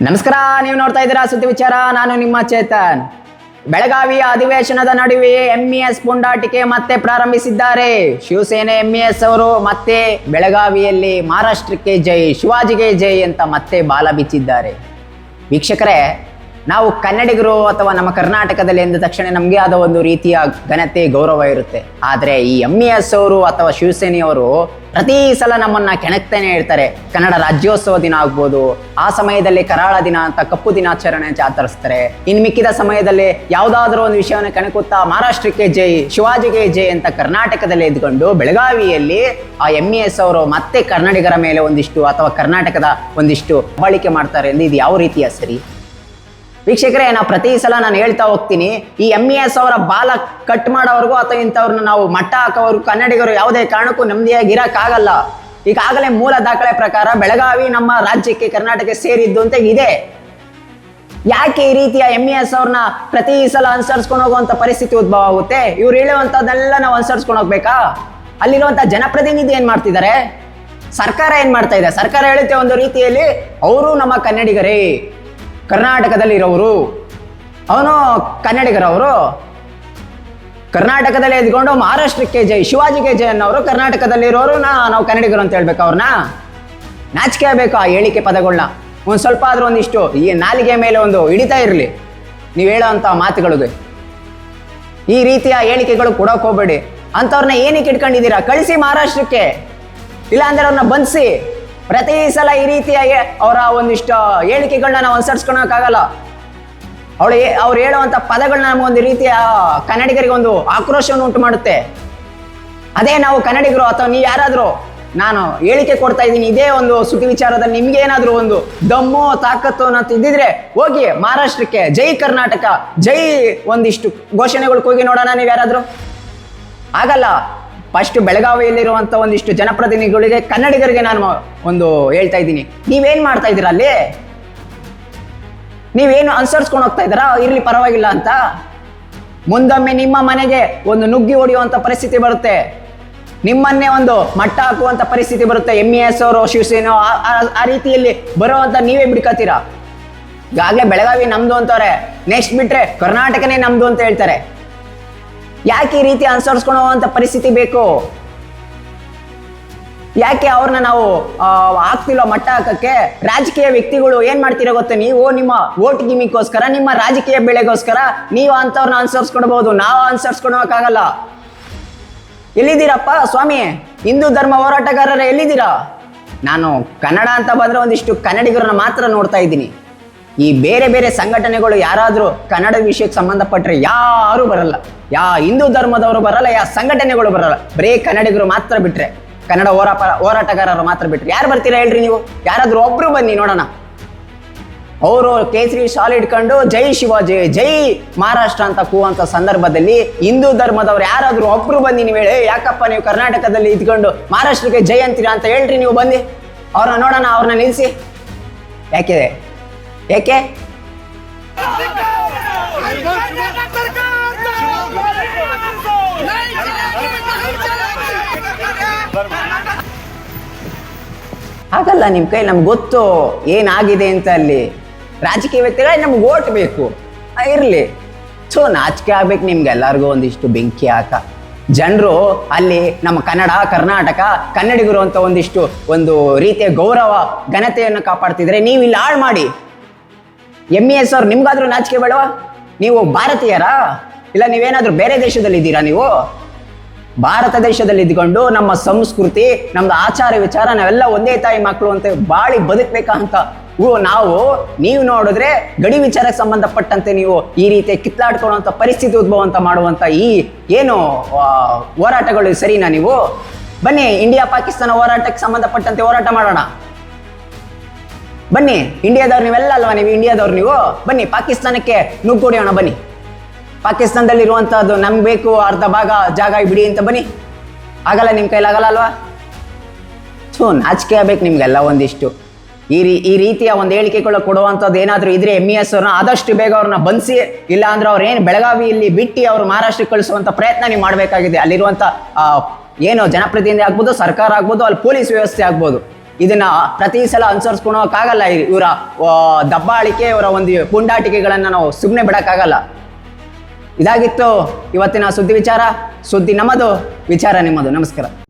ನಮಸ್ಕಾರ, ನೀವು ನೋಡ್ತಾ ಇದ್ದೀರಾ ಸುದ್ದಿ ವಿಚಾರ. ನಾನು ನಿಮ್ಮ ಚೇತನ್. ಬೆಳಗಾವಿಯ ಅಧಿವೇಶನದ ನಡುವೆ ಎಂಇಎಸ್ ಪುಂಡಾಟಿಕೆ ಮತ್ತೆ ಪ್ರಾರಂಭಿಸಿದ್ದಾರೆ. ಶಿವಸೇನೆ ಎಂಇಎಸ್ ಅವರು ಮತ್ತೆ ಬೆಳಗಾವಿಯಲ್ಲಿ ಮಹಾರಾಷ್ಟ್ರಕ್ಕೆ ಜೈ, ಶಿವಾಜಿಗೆ ಜೈ ಅಂತ ಮತ್ತೆ ಬಾಲ ಬಿಚ್ಚಿದ್ದಾರೆ. ವೀಕ್ಷಕರೇ, ನಾವು ಕನ್ನಡಿಗರು ಅಥವಾ ನಮ್ಮ ಕರ್ನಾಟಕದಲ್ಲಿ ಎಂದ ತಕ್ಷಣ ನಮಗೆ ಆದ ಒಂದು ರೀತಿಯ ಘನತೆ, ಗೌರವ ಇರುತ್ತೆ. ಆದರೆ ಈ ಎಂ ಇ ಎಸ್ ಅವರು ಅಥವಾ ಶಿವಸೇನೆಯವರು ಪ್ರತಿ ಸಲ ನಮ್ಮನ್ನ ಕೆಣಕ್ತಾನೆ ಇರ್ತಾರೆ. ಕನ್ನಡ ರಾಜ್ಯೋತ್ಸವ ದಿನ ಆಗ್ಬೋದು. ಆ ಸಮಯದಲ್ಲಿ ಕರಾಳ ದಿನ ಅಂತ ಕಪ್ಪು ದಿನಾಚರಣೆ ಆಚರಿಸ್ತಾರೆ ಇನ್ ಮಿಕ್ಕಿದ ಸಮಯದಲ್ಲಿ ಯಾವ್ದಾದ್ರೂ ಒಂದು ವಿಷಯವನ್ನು ಕೆಣಕುತ್ತಾ ಮಹಾರಾಷ್ಟ್ರಕ್ಕೆ ಜೈ, ಶಿವಾಜಿಗೆ ಜೈ ಅಂತ ಕರ್ನಾಟಕದಲ್ಲಿ ಇದ್ಕೊಂಡು ಬೆಳಗಾವಿಯಲ್ಲಿ ಆ ಎಂ ಎಸ್ ಅವರು ಮತ್ತೆ ಕನ್ನಡಿಗರ ಮೇಲೆ ಒಂದಿಷ್ಟು ಅಥವಾ ಕರ್ನಾಟಕದ ಒಂದಿಷ್ಟು ಬಳಕೆ ಮಾಡ್ತಾರೆ. ಅಂದ್ರೆ ಇದು ಯಾವ ರೀತಿಯ ಸರಿ? ವೀಕ್ಷಕರೇ ನಾವು ಪ್ರತಿ ಸಲ ನಾನು ಹೇಳ್ತಾ ಹೋಗ್ತೀನಿ, ಈ ಎಂ ಇ ಎಸ್ ಅವರ ಬಾಲ ಕಟ್ ಮಾಡೋವರೆಗೂ ಅಥವಾ ಇಂಥವ್ರನ್ನ ನಾವು ಮಟ್ಟ ಹಾಕೋವರೆಗೂ ಕನ್ನಡಿಗರು ಯಾವುದೇ ಕಾರಣಕ್ಕೂ ನೆಮ್ಮದಿಯಾಗಿ ಇರೋಕ್ಕಾಗಲ್ಲ. ಈಗಾಗಲೇ ಮೂಲ ದಾಖಲೆ ಪ್ರಕಾರ ಬೆಳಗಾವಿ ನಮ್ಮ ರಾಜ್ಯಕ್ಕೆ ಕರ್ನಾಟಕ ಸೇರಿದ್ದು ಅಂತ ಇದೆ. ಯಾಕೆ ಈ ರೀತಿಯ ಎಂ ಇ ಎಸ್ ಅವ್ರನ್ನ ಪ್ರತಿ ಸಲ ಅನುಸರಿಸ್ಕೊಂಡು ಹೋಗುವಂಥ ಪರಿಸ್ಥಿತಿ ಉದ್ಭವ ಆಗುತ್ತೆ? ಇವ್ರು ಹೇಳುವಂಥದ್ದೆಲ್ಲ ನಾವು ಅನುಸರಿಸ್ಕೊಂಡು ಹೋಗ್ಬೇಕಾ? ಅಲ್ಲಿರುವಂಥ ಜನಪ್ರತಿನಿಧಿ ಏನು ಮಾಡ್ತಿದ್ದಾರೆ? ಸರ್ಕಾರ ಏನು ಮಾಡ್ತಾ ಇದೆ? ಸರ್ಕಾರ ಹೇಳುತ್ತೆ ಒಂದು ರೀತಿಯಲ್ಲಿ, ಅವರು ನಮ್ಮ ಕನ್ನಡಿಗರೇ ಕರ್ನಾಟಕದಲ್ಲಿ ಇರೋರು ಅವನು ಕನ್ನಡಿಗರವರು. ಕರ್ನಾಟಕದಲ್ಲಿ ಎದ್ಕೊಂಡು ಮಹಾರಾಷ್ಟ್ರಕ್ಕೆ ಜೈ, ಶಿವಾಜಿಗೆ ಜೈ ಅನ್ನೋರು ಕರ್ನಾಟಕದಲ್ಲಿರೋರು. ನಾ, ನಾವು ಕನ್ನಡಿಗರು ಅಂತ ಹೇಳ್ಬೇಕು ಅವ್ರನ್ನ. ನಾಚಿಕೆ ಬೇಕು ಆ ಹೇಳಿಕೆ ಪದಗಳನ್ನ ಒಂದು ಸ್ವಲ್ಪ ಆದ್ರೂ ಒಂದಿಷ್ಟು, ಈ ನಾಲಿಗೆ ಮೇಲೆ ಒಂದು ಹಿಡಿತಾ ಇರಲಿ. ನೀವು ಹೇಳೋವಂಥ ಮಾತುಗಳಿಗೆ. ಈ ರೀತಿಯ ಹೇಳಿಕೆಗಳು ಕೊಡೋಕೆ ಹೋಗ್ಬೇಡಿ. ಅಂಥವ್ರನ್ನ ಏನಕ್ಕೆ ಇಟ್ಕೊಂಡಿದ್ದೀರಾ? ಕಳಿಸಿ ಮಹಾರಾಷ್ಟ್ರಕ್ಕೆ. ಇಲ್ಲಾಂದ್ರೆ ಅವ್ರನ್ನ ಬಂಧಿಸಿ. ಪ್ರತಿ ಸಲ ಈ ರೀತಿಯಾಗಿ ಅವರ ಒಂದಿಷ್ಟು ಹೇಳಿಕೆಗಳನ್ನ ನಾವು ಅನುಸರಿಸ್ಕೊಳಕ್ಕಾಗಲ್ಲ. ಅವಳು ಅವ್ರು ಹೇಳುವಂತ ಪದಗಳನ್ನ ಒಂದು ರೀತಿಯ ಕನ್ನಡಿಗರಿಗೆ ಒಂದು ಆಕ್ರೋಶವನ್ನು ಉಂಟು ಮಾಡುತ್ತೆ. ಅದೇ ನಾವು ಕನ್ನಡಿಗರು ಅಥವಾ ನೀವು ಯಾರಾದರೂ ನಾನು ಹೇಳಿಕೆ ಕೊಡ್ತಾ ಇದ್ದೀನಿ, ಇದೇ ಒಂದು ಸುದ್ದಿ ವಿಚಾರದಲ್ಲಿ ನಿಮ್ಗೆ ಏನಾದರೂ ಒಂದು ದಮ್ಮು ತಾಕತ್ತು ಅಂತ ಇದ್ದಿದ್ರೆ ಹೋಗಿ ಮಹಾರಾಷ್ಟ್ರಕ್ಕೆ, ಜೈ ಕರ್ನಾಟಕ, ಜೈ ಒಂದಿಷ್ಟು ಘೋಷಣೆಗಳಿಗೆ ಹೋಗಿ ನೋಡೋಣ ನೀವು ಯಾರಾದರೂ. ಆಗಲ್ಲ. ಫಸ್ಟ್ ಬೆಳಗಾವಿಯಲ್ಲಿರುವಂಥ ಒಂದಿಷ್ಟು ಜನಪ್ರತಿನಿಧಿಗಳಿಗೆ ಕನ್ನಡಿಗರಿಗೆ ನಾನು ಒಂದು ಹೇಳ್ತಾ ಇದ್ದೀನಿ. ನೀವೇನ್ ಮಾಡ್ತಾ ಇದ್ದೀರಾ ಅಲ್ಲಿ? ನೀವೇನು ಅನುಸರಿಸ್ಕೊಂಡು ಹೋಗ್ತಾ ಇದ್ದೀರಾ? ಇರ್ಲಿ, ಪರವಾಗಿಲ್ಲ ಅಂತ. ಮುಂದೊಮ್ಮೆ ನಿಮ್ಮ ಮನೆಗೆ ಒಂದು ನುಗ್ಗಿ ಹೊಡೆಯುವಂಥ ಪರಿಸ್ಥಿತಿ ಬರುತ್ತೆ. ನಿಮ್ಮನ್ನೇ ಒಂದು ಮಟ್ಟ ಹಾಕುವಂಥ ಪರಿಸ್ಥಿತಿ ಬರುತ್ತೆ. ಎಂ ಇ ಎಸ್ ಅವರು, ಶಿವಸೇನೆ ಆ- ರೀತಿಯಲ್ಲಿ ಬರುವಂತ ನೀವೇ ಬಿಡ್ಕತ್ತೀರಾ ಈಗಾಗಲೇ ಬೆಳಗಾವಿ ನಮ್ದು ಅಂತವ್ರೆ. ನೆಕ್ಸ್ಟ್ ಬಿಟ್ರೆ ಕರ್ನಾಟಕನೇ ನಮ್ದು ಅಂತ ಹೇಳ್ತಾರೆ. ಯಾಕೆ ಈ ರೀತಿ ಅನುಸರಿಸ್ಕೊಳ್ಳುವಂತ ಪರಿಸ್ಥಿತಿ ಬೇಕು? ಯಾಕೆ ಅವ್ರನ್ನ ನಾವು ಹಾಕ್ತಿಲ್ಲ ಮಟ್ಟ ಹಾಕಕ್ಕೆ? ರಾಜಕೀಯ ವ್ಯಕ್ತಿಗಳು ಏನ್ ಮಾಡ್ತೀರಾ ಗೊತ್ತಾ ನೀವು? ನಿಮ್ಮ ಓಟ್ ಗಿಮಿಗೋಸ್ಕರ ನಿಮ್ಮ ರಾಜಕೀಯ ಬೆಳೆಗೋಸ್ಕರ ನೀವು ಅಂತವ್ರನ್ನ ಅನುಸರಿಸ್ಕೊಡ್ಬಹುದು ನಾವು ಅನುಸರಿಸ್ಕೊಂಡು ಹೋಗಕ್ಕಾಗಲ್ಲ ಎಲ್ಲಿದ್ದೀರಪ್ಪ ಸ್ವಾಮಿ? ಹಿಂದೂ ಧರ್ಮ ಹೋರಾಟಗಾರರ ಎಲ್ಲಿದ್ದೀರಾ? ನಾನು ಕನ್ನಡ ಅಂತ ಬಂದ್ರೆ ಒಂದಿಷ್ಟು ಕನ್ನಡಿಗರನ್ನ ಮಾತ್ರ ನೋಡ್ತಾ ಇದ್ದೀನಿ. ಈ ಬೇರೆ ಬೇರೆ ಸಂಘಟನೆಗಳು ಯಾರಾದರೂ ಕನ್ನಡ ವಿಷಯಕ್ಕೆ ಸಂಬಂಧಪಟ್ಟರೆ ಯಾರೂ ಬರಲ್ಲ. ಯಾ ಹಿಂದೂ ಧರ್ಮದವರು ಬರಲ್ಲ, ಯಾ ಸಂಘಟನೆಗಳು ಬರಲ್ಲ. ಬರೀ ಕನ್ನಡಿಗರು ಮಾತ್ರ ಬಿಟ್ರೆ, ಕನ್ನಡ ಹೋರಾಪ, ಹೋರಾಟಗಾರರು ಮಾತ್ರ ಬಿಟ್ರೆ. ಯಾರು ಬರ್ತೀರಾ ಹೇಳ್ರಿ ನೀವು? ಯಾರಾದ್ರೂ ಒಬ್ರು ಬನ್ನಿ ನೋಡೋಣ. ಅವರು ಕೇಸರಿ ಶಾಲ್ ಇಟ್ಕೊಂಡು ಜೈ ಶಿವಾಜಿ ಜೈ ಮಹಾರಾಷ್ಟ್ರ ಅಂತ ಕೂವಂತ ಸಂದರ್ಭದಲ್ಲಿ ಹಿಂದೂ ಧರ್ಮದವ್ರು ಯಾರಾದ್ರೂ ಒಬ್ರು ಬಂದು ನೀವು ಹೇಳಿ ಯಾಕಪ್ಪ ನೀವು ಕರ್ನಾಟಕದಲ್ಲಿ ಇದ್ಕೊಂಡು ಮಹಾರಾಷ್ಟ್ರಕ್ಕೆ ಜೈ ಅಂತೀರಾ ಅಂತ ಹೇಳ್ರಿ ನೀವು ಬನ್ನಿ. ಅವ್ರನ್ನ ನೋಡೋಣ, ಅವ್ರನ್ನ ನಿಲ್ಲಿಸಿ ಯಾಕೆ? ಯಾಕೆ? ಹಾಗಲ್ಲ ನಿಮ್ಮ ಕೈ ನಮ್ಗೆ ಗೊತ್ತು ಏನಾಗಿದೆ ಅಂತ ಅಲ್ಲಿ? ರಾಜಕೀಯ ವ್ಯಕ್ತಿಗಳೇ ನಮ್ಗೆ ಓಟ್ ಬೇಕು. ಇರಲಿ. ಸೊ ನಾಚಿಕೆ ಆಗ್ಬೇಕು ನಿಮ್ಗೆ ಎಲ್ಲರಿಗೂ ಒಂದಿಷ್ಟು ಬೆಂಕಿ ಹಾಕ ಜನರು ಅಲ್ಲಿ ನಮ್ಮ ಕನ್ನಡ, ಕರ್ನಾಟಕ, ಕನ್ನಡಿಗರು ಅಂತ ಒಂದಿಷ್ಟು ಒಂದು ರೀತಿಯ ಗೌರವ, ಘನತೆಯನ್ನು ಕಾಪಾಡ್ತಿದ್ರೆ ನೀವು ಇಲ್ಲಿ ಹಾಳು ಮಾಡಿ. ಎಂ ಎಸ್ ಅವ್ರು ನಿಮ್ಗಾದ್ರೂ ನಾಚಿಕೆ ಬೇಡವಾ? ನೀವು ಭಾರತೀಯರಾ? ಇಲ್ಲ ನೀವೇನಾದ್ರೂ ಬೇರೆ ದೇಶದಲ್ಲಿ ಇದ್ದೀರಾ ನೀವು? ಭಾರತ ದೇಶದಲ್ಲಿ ಇದ್ಕೊಂಡು ನಮ್ಮ ಸಂಸ್ಕೃತಿ, ನಮ್ದು ಆಚಾರ ವಿಚಾರ ನಾವೆಲ್ಲ ಒಂದೇ ತಾಯಿ ಮಕ್ಕಳು ಅಂತ ಬಾಳಿ ಬದುಕಬೇಕಾ ಅಂತ ನಾವು, ನೀವು ನೋಡಿದ್ರೆ ಗಡಿ ವಿಚಾರಕ್ಕೆ ಸಂಬಂಧಪಟ್ಟಂತೆ ನೀವು ಈ ರೀತಿ ಕಿತ್ಲಾಡ್ಕೊಳ್ಳುವಂಥ ಪರಿಸ್ಥಿತಿ ಉದ್ಭವ ಅಂತ ಮಾಡುವಂಥ ಈ ಏನು ಹೋರಾಟಗಳು ಸರಿನಾ ನೀವು? ಬನ್ನಿ ಇಂಡಿಯಾ ಪಾಕಿಸ್ತಾನ ಹೋರಾಟಕ್ಕೆ ಸಂಬಂಧಪಟ್ಟಂತೆ ಹೋರಾಟ ಮಾಡೋಣ. ಬನ್ನಿ ಇಂಡಿಯಾದವ್ರು ನೀವೆಲ್ಲ ಅಲ್ವಾ ನೀವು ಇಂಡಿಯಾದವ್ರು ನೀವು? ಬನ್ನಿ, ಪಾಕಿಸ್ತಾನಕ್ಕೆ ನುಗ್ಗೊಡಿಯೋಣ ಬನ್ನಿ. ಪಾಕಿಸ್ತಾನದಲ್ಲಿರುವಂಥದ್ದು ನಮ್ಗೆ ಬೇಕು ಅರ್ಧ ಭಾಗ ಜಾಗ ಬಿಡಿ ಅಂತ ಬನ್ನಿ. ಆಗಲ್ಲ ನಿಮ್ಮ ಕೈಲಾಗಲ್ಲ ಅಲ್ವಾ? ಸೊ ನಾಚಿಕೆ ಆಗ್ಬೇಕು ನಿಮ್ಗೆಲ್ಲ ಒಂದಿಷ್ಟು. ಈ ರೀ, ಈ ರೀತಿಯ ಒಂದು ಹೇಳಿಕೆಗಳು ಕೊಡುವಂಥದ್ದು ಏನಾದರೂ ಇದ್ರೆ ಎಂ ಇ ಎಸ್ ಅವ್ರನ್ನ ಆದಷ್ಟು ಬೇಗ ಅವ್ರನ್ನ ಬಂಧಿಸಿ ಇಲ್ಲ ಅಂದ್ರೆ ಅವ್ರು ಏನು ಬೆಳಗಾವಿಯಲ್ಲಿ ಬಿಟ್ಟು ಅವರು ಮಹಾರಾಷ್ಟ್ರಕ್ಕೆ ಕಳಿಸುವಂಥ ಪ್ರಯತ್ನ ನೀವು ಮಾಡಬೇಕಾಗಿದೆ. ಅಲ್ಲಿರುವಂಥ ಏನು ಜನಪ್ರತಿನಿಧಿ ಆಗ್ಬೋದು, ಸರ್ಕಾರ ಆಗ್ಬೋದು, ಅಲ್ಲಿ ಪೊಲೀಸ್ ವ್ಯವಸ್ಥೆ ಆಗ್ಬೋದು. ಇದನ್ನ ಪ್ರತಿ ಸಲ ಅನುಸರಿಸ್ಕೊಳಕ್ಕಾಗಲ್ಲ ಇವರ ದಬ್ಬಾಳಿಕೆ, ಇವರ ಒಂದು ಪುಂಡಾಟಿಕೆಗಳನ್ನು ನಾವು ಸುಮ್ಮನೆ ಬಿಡೋಕ್ಕಾಗಲ್ಲ. ಇದಾಗಿತ್ತು. ಇವತ್ತಿನ ಸುದ್ದಿ ವಿಚಾರ ಸುದ್ದಿ ನಮ್ಮದು ವಿಚಾರ ನಿಮ್ಮದು. ನಮಸ್ಕಾರ.